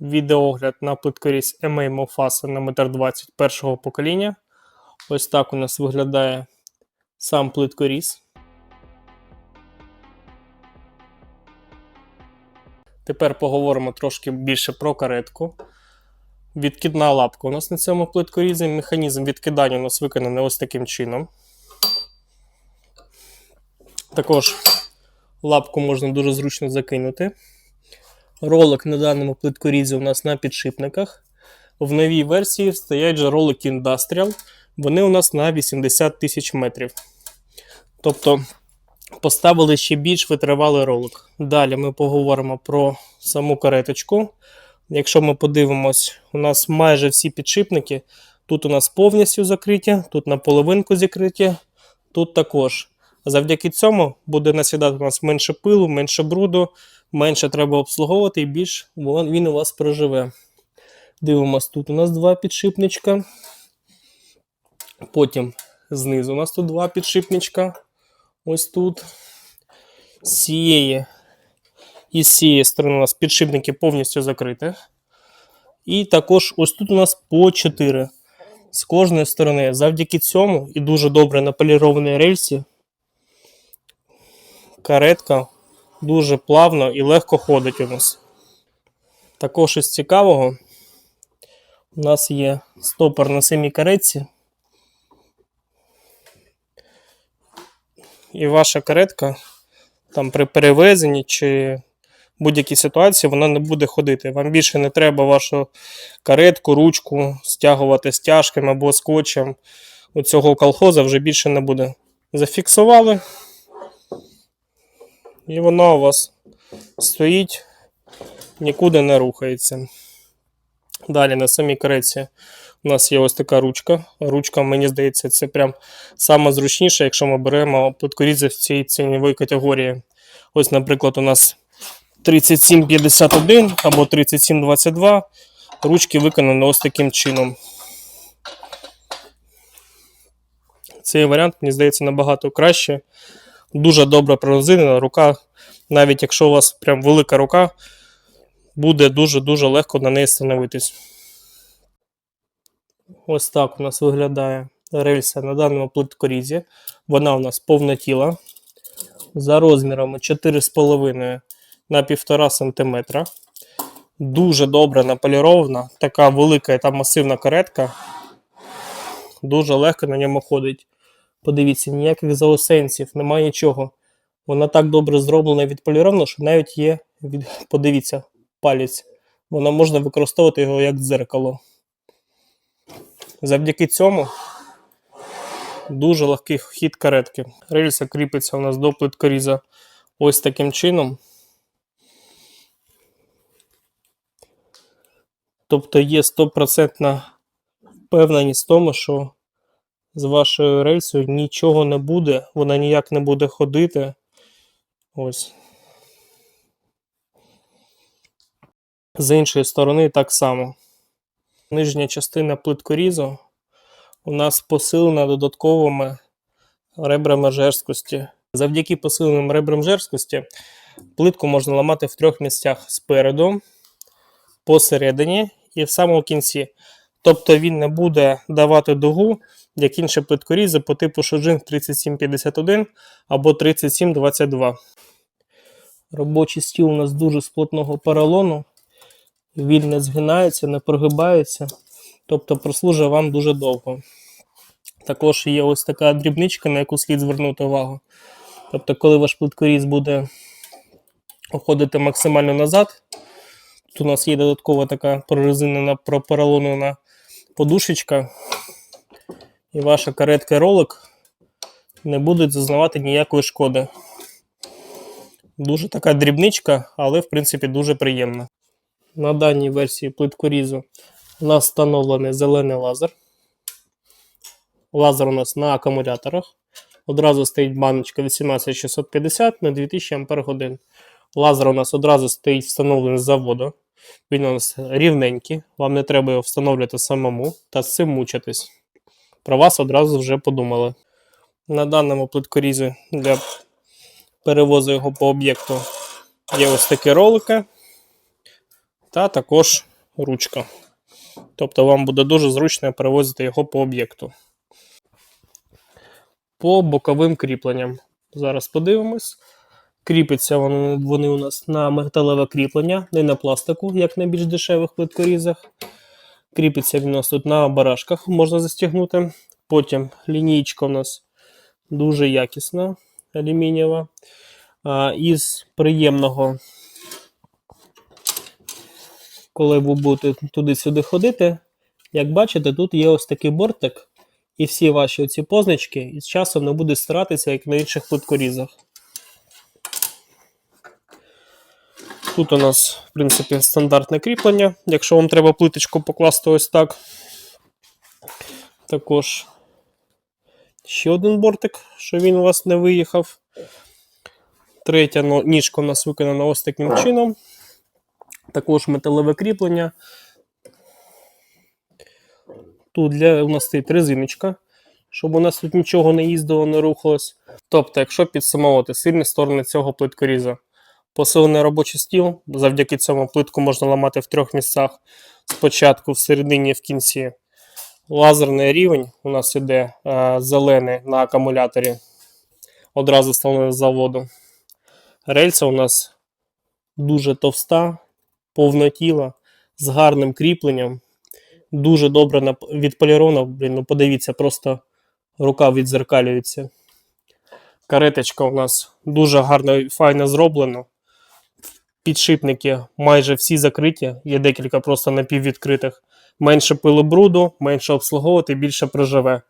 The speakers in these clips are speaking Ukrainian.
Відеогляд на плиткоріз EMA Mofasa на 1,20 м першого покоління. Ось так у нас виглядає сам плиткоріз. Тепер поговоримо трошки більше про каретку. Відкидна лапка у нас на цьому плиткорізі. Механізм відкидання у нас виконаний ось таким чином. Також лапку можна дуже зручно закинути. Ролик на даному плиткорізі у нас на підшипниках. В новій версії стоять же ролики Industrial. Вони у нас на 80 тисяч метрів. Тобто поставили ще більш витривалий ролик. Далі ми поговоримо про саму кареточку. Якщо ми подивимось, у нас майже всі підшипники. Тут у нас повністю закриті, тут на половинку закриті, тут також. Завдяки цьому буде насідати у нас менше пилу, менше бруду, менше треба обслуговувати і більш він у вас проживе. Дивимось, тут у нас два підшипничка. Потім знизу у нас тут два підшипничка. Ось тут. З цієї і з цієї сторони у нас підшипники повністю закриті. І також ось тут у нас по 4 з кожної сторони. Завдяки цьому і дуже добре на полірованій рельсі каретка дуже плавно і легко ходить у нас. Також із цікавого, у нас є стопор на самій каретці. І ваша каретка там при перевезенні чи будь-якій ситуації вона не буде ходити. Вам більше не треба вашу каретку, ручку стягувати стяжками або скотчем. У цього колхоза вже більше не буде. Зафіксували. І вона у вас стоїть, нікуди не рухається. Далі на самій кареці у нас є ось така ручка. Ручка, мені здається, це прям саме зручніше, якщо ми беремо плиткорізи в цій цінової категорії. Ось, наприклад, у нас 3751 або 3722. Ручки виконані ось таким чином. Цей варіант, мені здається, набагато краще. Дуже добре пророзинена рука. Навіть якщо у вас прям велика рука, буде дуже-дуже легко на неї становитись. Ось так у нас виглядає рельса на даному плиткорізі. Вона у нас повнотіла. За розмірами 4,5 на 1,5 см. Дуже добре наполірована. Така велика та масивна каретка. Дуже легко на ньому ходить. Подивіться, ніяких заосенців, немає нічого. Вона так добре зроблена і відполірована, що навіть є, подивіться, палець. Вона можна використовувати його як дзеркало. Завдяки цьому дуже легкий хід каретки. Рельса кріпиться у нас до плиткоріза ось таким чином. Тобто є 100% впевненість в тому, що з вашою рельсою нічого не буде, вона ніяк не буде ходити. Ось. З іншої сторони так само. Нижня частина плиткорізу у нас посилена додатковими ребрами жорсткості. Завдяки посиленим ребрам жорсткості плитку можна ламати в трьох місцях спереду, посередині і в самому кінці. Тобто він не буде давати дугу, як інші плиткорізи по типу Shojin 3751 або 3722. Робочий стіл у нас дуже з плотного поролону. Він не згинається, не прогибається, тобто прослужує вам дуже довго. Також є ось така дрібничка, на яку слід звернути увагу. Тобто, коли ваш плиткоріз буде уходити максимально назад, тут у нас є додаткова така прорезинена пропоролонена подушечка, і ваша каретка ролик не будуть зазнавати ніякої шкоди. Дуже така дрібничка, але в принципі дуже приємна. На даній версії плиткорізу у нас встановлений зелений лазер. Лазер у нас на акумуляторах. Одразу стоїть баночка 18650 на 2000 Ах. Лазер у нас одразу стоїть встановлений з заводу. Він у нас рівненький, вам не треба його встановлювати самому та з цим мучитись. Про вас одразу вже подумали. На даному плиткорізі для перевозу його по об'єкту є ось такі ролики. Та також ручка. Тобто вам буде дуже зручно перевозити його по об'єкту. По боковим кріпленням. Зараз подивимось. Кріпиться вони, вони у нас на металеве кріплення, не на пластику, як на більш дешевих плиткорізах. Кріпиться він у нас тут на барашках, можна застігнути. Потім лінійка у нас дуже якісна, алюмінієва. Із приємного, коли ви будете туди-сюди ходити, як бачите, тут є ось такий бортик, і всі ваші оці позначки із часом не будуть старатися, як на інших плиткорізах. Тут у нас, в принципі, стандартне кріплення. Якщо вам треба плиточку покласти ось так. Також ще один бортик, що він у вас не виїхав. Третя ніжка у нас виконана ось таким чином. Також металеве кріплення. Тут для у нас стоїть резиночка, щоб у нас тут нічого не їздило, не рухалось. Тобто, якщо підсумовувати сильні сторони цього плиткоріза, посилений робочий стіл, завдяки цьому плитку можна ламати в трьох місцях: спочатку, всередині і в кінці. Лазерний рівень у нас іде е, зелений на акумуляторі, одразу встановлений з заводу. Рельса у нас дуже товста, повнотіла, з гарним кріпленням. Дуже добре відполіровано. Блін, ну подивіться, просто рука відзеркалюється. Кареточка у нас дуже гарно і файно зроблена. Підшипники майже всі закриті, є декілька просто напіввідкритих. Менше пилобруду, менше обслуговувати, більше проживе.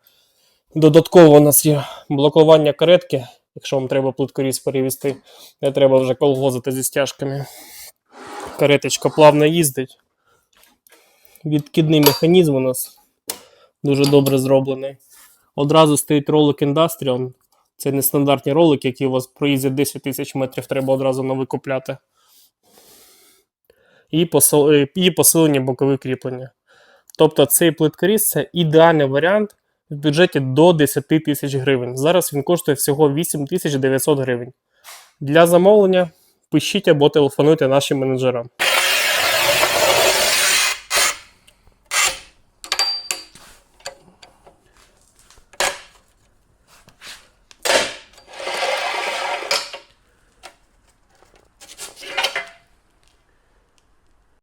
Додатково у нас є блокування каретки, якщо вам треба плиткоріз перевести, не треба вже колгозити зі стяжками. Кареточка плавно їздить. Відкидний механізм у нас дуже добре зроблений. Одразу стоїть ролик Industrial. Це нестандартні ролики, які у вас проїздять 10 тисяч метрів, треба одразу новий купляти. Бокових і посилені бокові кріплення. Тобто цей плиткоріз це ідеальний варіант в бюджеті до 10 тисяч гривень. Зараз він коштує всього 8900 гривень. Для замовлення пишіть або телефонуйте нашим менеджерам.